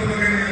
ಎಲ್ಲ ಬಂಧು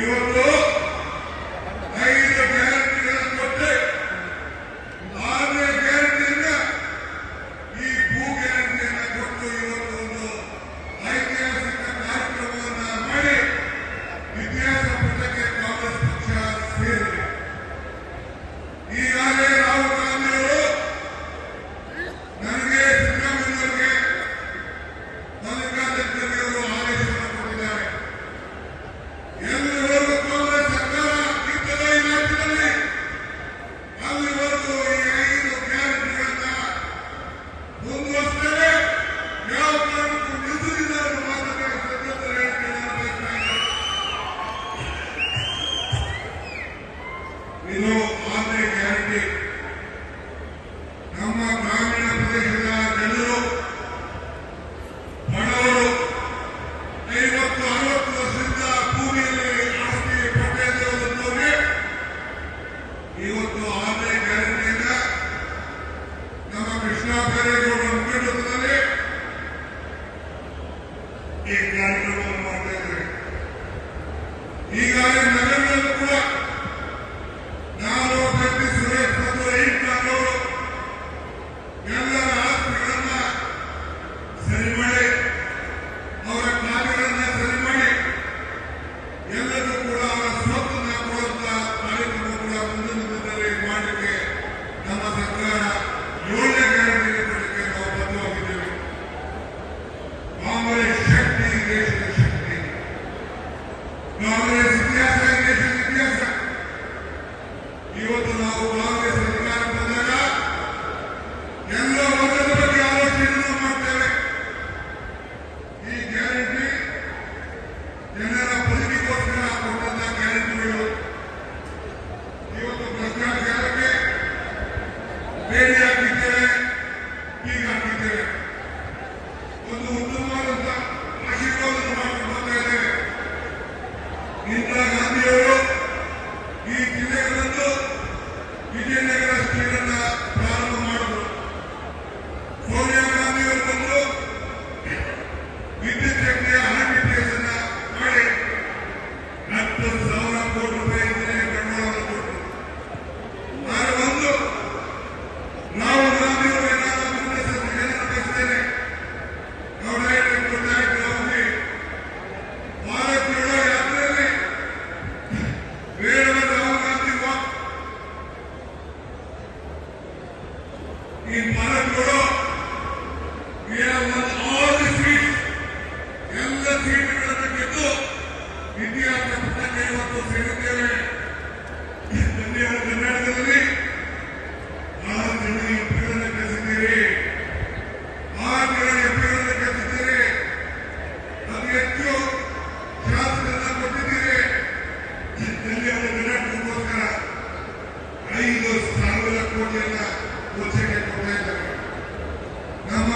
ಇವತ್ತು Either ఈ మన కూడా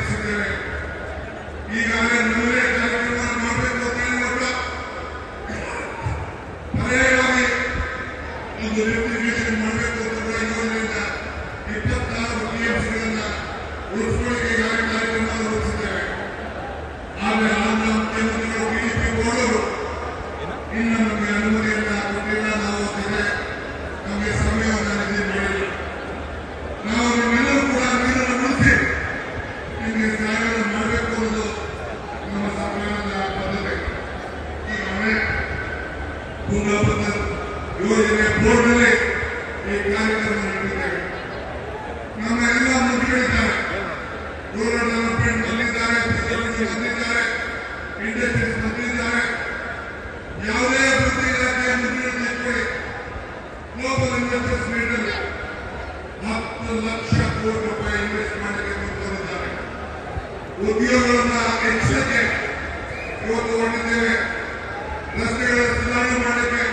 ಕೊಡುಗೆ ಆಯೋಜಿಸಿದ್ದೇವೆ ಈಗಾಗಲೇ ನಮ್ಮದೇ ಕಾರ್ಯಕ್ರಮವನ್ನು ಮಾಡಬೇಕು ಅಂತ ಹೇಳಿದ್ರು ಪರ್ಯಾಯವಾಗಿ ಒಂದು ರೆಪ್ಲಿಕೇಶನ್ ಯೋಜನೆ ಬೋರ್ಡ್ನಲ್ಲಿ ಈ ಕಾರ್ಯಕ್ರಮ ನಡೆದಿದ್ದೇವೆ ನಮ್ಮ ಎಲ್ಲ ಮಂತ್ರಿಗಳಿದ್ದಾರೆ ರೂರಲ್ ಡೆವಲಪ್ಮೆಂಟ್ ಬಂದಿದ್ದಾರೆ ಫಿಸಿಕಲ್ ಬಂದಿದ್ದಾರೆ ಇಂಡಸ್ಟ್ರೀಸ್ ಬಂದಿದ್ದಾರೆ. ಯಾವುದೇ ಅಭಿವೃದ್ಧಿ ಇಲಾಖೆಯ ಮಂತ್ರಿಗಳನ್ನು ಇಟ್ಕೊಳ್ಳಿ ಗ್ಲೋಬಲ್ ಇನ್ವೆಸ್ಟರ್ಸ್ ಮೀಟ್ ಅಲ್ಲಿ ಹತ್ತು ಲಕ್ಷ ಇನ್ವೆಸ್ಟ್ ಮಾಡಲಿಕ್ಕೆ ಮುಂದುವರಿದ್ದಾರೆ ಉದ್ಯೋಗಗಳನ್ನ ಇವತ್ತು ಹೊರಟಿದ್ದೇವೆ. ರಸ್ತೆಗಳ ಸುಧಾರಣೆ ಮಾಡಲಿಕ್ಕೆ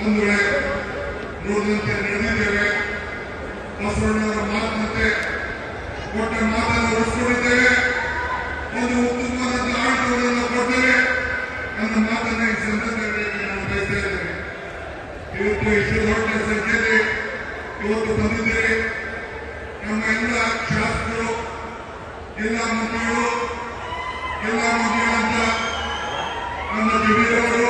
ವೇಳೆ ನೋಡಿದಂತೆ ನಡೆದಿದ್ದೇವೆ. ಬಸವಣ್ಣವರ ಮಾತಿನಂತೆ ಕೊಟ್ಟ ಮಾತನ್ನು ಉಳಿಸ್ಕೊಂಡಿದ್ದೇವೆ. ಒಂದು ಉತ್ತಮವಾದ ಆಡಳಿತವನ್ನು ಕೊಟ್ಟರೆ ನನ್ನ ಮಾತನ್ನು ಈ ಸಂದರ್ಭದಲ್ಲಿ ನಾನು ಬಯಸ್ತಾ ಇದ್ದೇನೆ. ಇವತ್ತು ಎಷ್ಟು ದೊಡ್ಡ ಸಂಖ್ಯೆಯಲ್ಲಿ ಇವತ್ತು ಬಂದಿದ್ದೀರಿ. ನಮ್ಮ ಎಲ್ಲ ಶಾಸಕರು, ಎಲ್ಲ ಮಂತ್ರಿಗಳು ಎಲ್ಲ ಮಂತ್ರಿಗಳಂತ ನಮ್ಮ ಜಮೀರವರು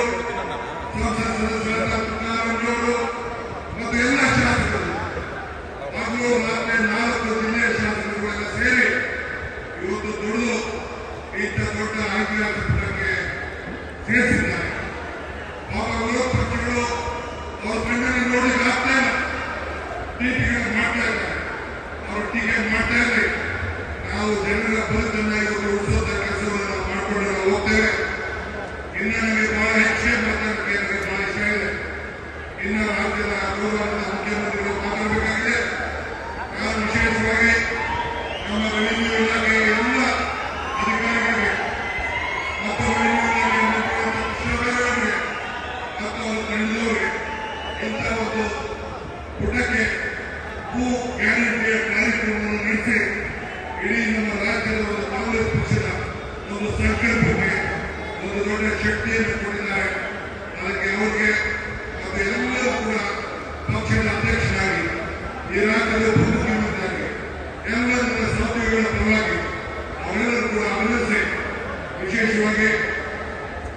ಈ ರಾಜ್ಯದ ಉಪಮುಖ್ಯಮಂತ್ರಿಯಾಗಿ ಎಲ್ಲ ನನ್ನ ಪರವಾಗಿ ಅವರೆಲ್ಲರೂ ಕೂಡ ಅಭಿನಂದಿಸಿ ವಿಶೇಷವಾಗಿ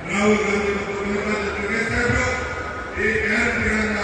ರಾಹುಲ್ ಗಾಂಧಿ ಮತ್ತು ಮಲ್ಲಿಕಾರ್ಜುನ ಈ ಗ್ಯಾರಂಟಿಗಳನ್ನ